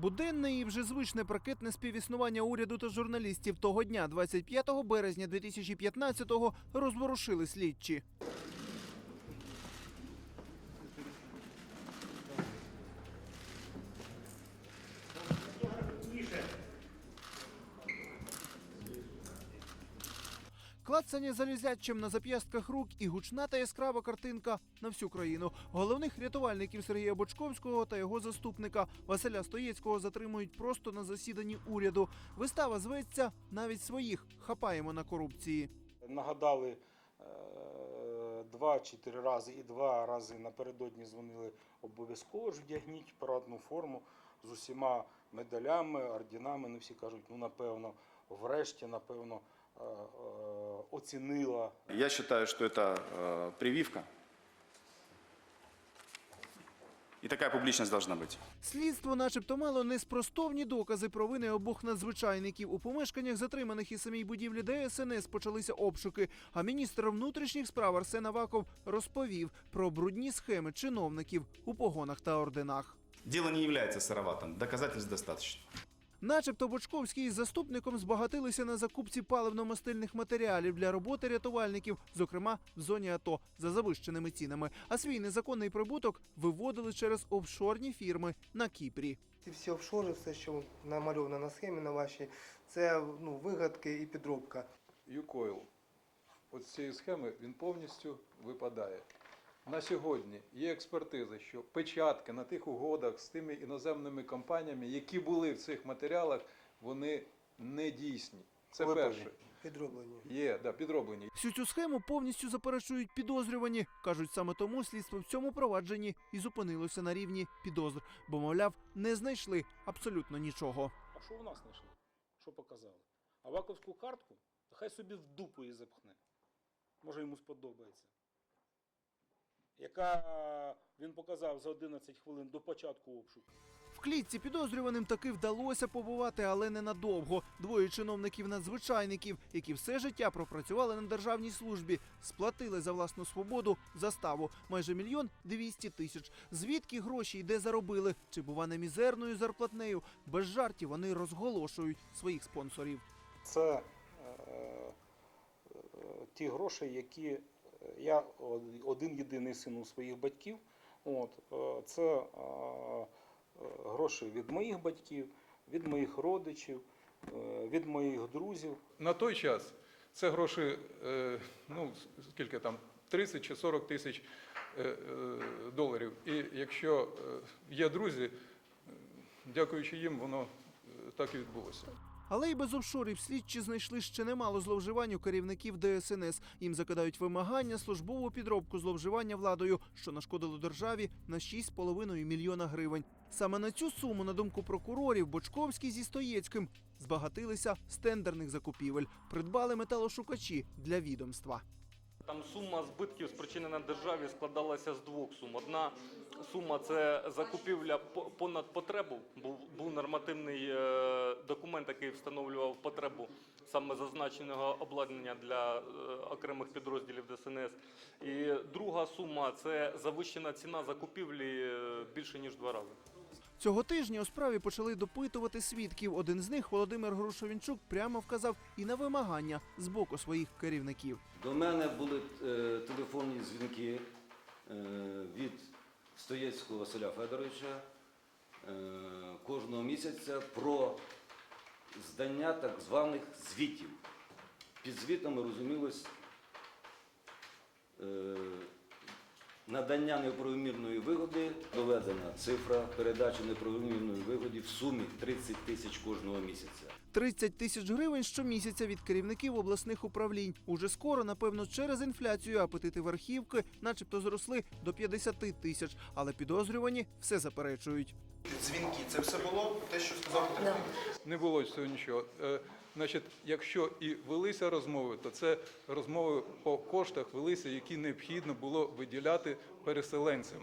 Буденне і вже звичне прикитне співіснування уряду та журналістів того дня, 25 березня 2015-го, розворушили слідчі. Клацання залізячим на зап'ястках рук і гучна та яскрава картинка на всю країну. Головних рятувальників Сергія Бочковського та його заступника Василя Стоєцького затримують просто на засіданні уряду. Вистава зветься навіть своїх хапаємо на корупції. Нагадали е, два чи три рази і два рази напередодні дзвонили обов'язково ж вдягніть парадну форму з усіма медалями, орденами. Не всі кажуть, ну напевно, врешті, напевно, е, е, оцінила Я считаю, что это э, прививка. И такая публичность должна быть. Слідство, начебто, мало неспростовні докази про вини обох надзвичайників. У помешканнях затриманих і самій будівлі ДСНС почалися обшуки. А міністр внутрішніх справ Арсен Аваков розповів про брудні схеми чиновників у погонах та орденах. Дело не является сыроватым. Доказательств достаточно. Начебто Бочковський із заступником збагатилися на закупці паливно-мастильних матеріалів для роботи рятувальників, зокрема в зоні АТО, за завищеними цінами. А свій незаконний прибуток виводили через офшорні фірми на Кіпрі. Ці всі офшори, все, що намальовано на схемі на вашій, це ну, вигадки і підробка. Юкойл. От з цієї схеми він повністю випадає. На сьогодні є експертиза, що печатки на тих угодах з тими іноземними компаніями, які були в цих матеріалах, вони не дійсні. Це Виправлені, перше. Підроблені. Є, да, підроблені. Всю цю схему повністю заперечують підозрювані. кажуть, саме тому слідство в цьому провадженні і зупинилося на рівні підозр, бо, мовляв, не знайшли абсолютно нічого. А що у нас знайшли? Що показали? Аваковську картку? Хай собі в дупу її запхне. Може йому сподобається. Яка він показав за 11 хвилин до початку обшуку. В клітці підозрюваним таки вдалося побувати, але ненадовго. Двоє чиновників-надзвичайників, які все життя пропрацювали на державній службі, сплатили за власну свободу заставу майже мільйон двісті тисяч. Звідки гроші й де заробили? Чи бува не мізерною зарплатнею? Без жартів вони розголошують своїх спонсорів. Це е, е, ті гроші, які е, я один єдиний син у своїх батьків. От, е, це е, гроші від моїх батьків, від моїх родичів, е, від моїх друзів. На той час це гроші, ну скільки там, 30 чи 40 тисяч доларів. І якщо є друзі, дякуючи їм, воно так і відбулося. Але й без офшорів слідчі знайшли ще немало зловживань у керівників ДСНС. Їм закидають вимагання, службову підробку зловживання владою, що нашкодило державі на 6,5 мільйона гривень. Саме на цю суму, на думку прокурорів, Бочковський зі Стоєцьким збагатилися з тендерних закупівель, придбали металошукачі для відомства. Там сума збитків, спричинена державі, складалася з двох сум. Одна сума це закупівля понад потребу. Був, був нормативний е, документ, який встановлював потребу саме зазначеного обладнання для е, окремих підрозділів ДСНС. І друга сума це завищена ціна закупівлі е, більше ніж два рази. Цього тижня у справі почали допитувати свідків. Один з них, Володимир Грушовінчук, прямо вказав і на вимагання з боку своїх керівників. До мене були е, телефонні дзвінки е, від Стоєцького Василя Федоровича е, кожного місяця про здання так званих звітів. Під звітами розумілось е, надання неправомірної вигоди, доведена цифра передачі неправомірної вигоди в сумі 30 тисяч кожного місяця. 30 тисяч гривень щомісяця від керівників обласних управлінь. Уже скоро, напевно, через інфляцію апетити верхівки, начебто, зросли до 50 тисяч, але підозрювані все заперечують. Дзвінки, це все було те, що сказав? Не було цього нічого. Значить, якщо і велися розмови, то це розмови по коштах велися, які необхідно було виділяти переселенцям.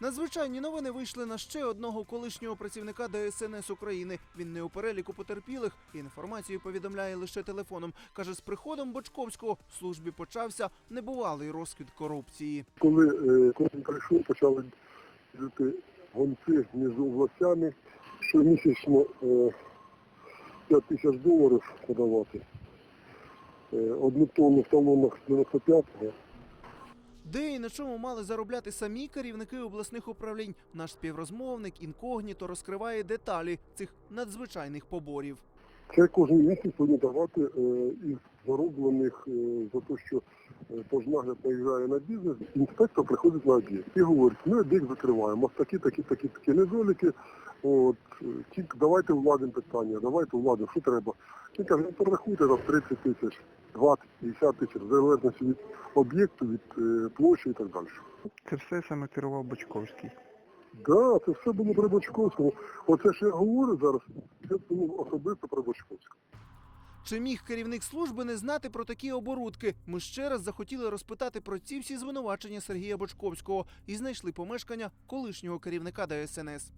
Надзвичайні новини вийшли на ще одного колишнього працівника ДСНС України. Він не у переліку потерпілих. Інформацію повідомляє лише телефоном. каже, з приходом Бочковського в службі почався небувалий розквіт корупції. Коли е, коли прийшов, почали йти гонці між областями щомісячно е, 5 тисяч доларів подавати. Е, Одну тонну в талонах 95-го. Де і на чому мали заробляти самі керівники обласних управлінь, наш співрозмовник інкогніто розкриває деталі цих надзвичайних поборів. Це кожен місяць повинні давати і. із зароблених е, за те, що е, пожнагляд наїжджає на бізнес, інспектор приходить на об'єкт і говорить, ми об'єкт закриваємо, ось такі, такі, такі, такі недоліки, от, е, тільки давайте владимо питання, давайте владимо, що треба. Він каже, ну порахуйте там 30 тисяч, 20, 50 тисяч, в залежності від об'єкту, від е, площі і так далі. Це все саме керував Бочковський. Да, це все було при Бочковському. Оце що я говорю зараз, це було особисто при Бочковському. Чи міг керівник служби не знати про такі оборудки? Ми ще раз захотіли розпитати про ці всі звинувачення Сергія Бочковського і знайшли помешкання колишнього керівника ДСНС.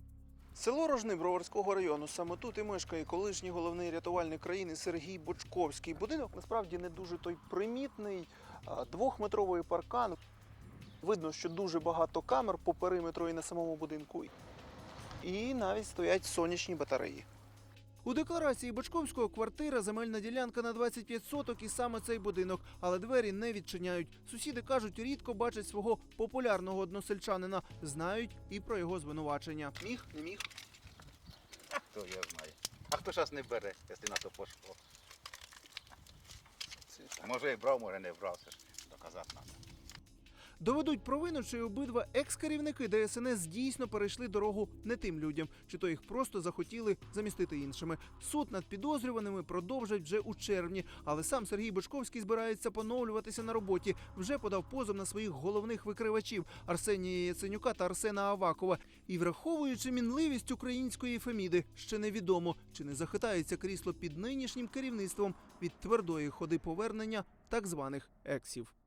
Село Рожни Броварського району. Саме тут і мешкає колишній головний рятувальник країни Сергій Бочковський. Будинок насправді не дуже той примітний, двохметровий паркан. Видно, що дуже багато камер по периметру і на самому будинку. І навіть стоять сонячні батареї. У декларації Бочковського квартира, земельна ділянка на 25 соток і саме цей будинок, але двері не відчиняють. Сусіди кажуть, рідко бачать свого популярного односельчанина, знають і про його звинувачення. Міг, не міг. Хто його знає. А хто зараз не бере, якщо на то пошло? Може і брав, може не брав, це ж доказати треба. Доведуть провину, чи обидва екс-керівники ДСНС дійсно перейшли дорогу не тим людям, чи то їх просто захотіли замістити іншими. Суд над підозрюваними продовжать вже у червні, але сам Сергій Бочковський збирається поновлюватися на роботі. Вже подав позов на своїх головних викривачів Арсенія Яценюка та Арсена Авакова. І враховуючи мінливість української Феміди, ще невідомо, чи не захитається крісло під нинішнім керівництвом від твердої ходи повернення так званих ексів.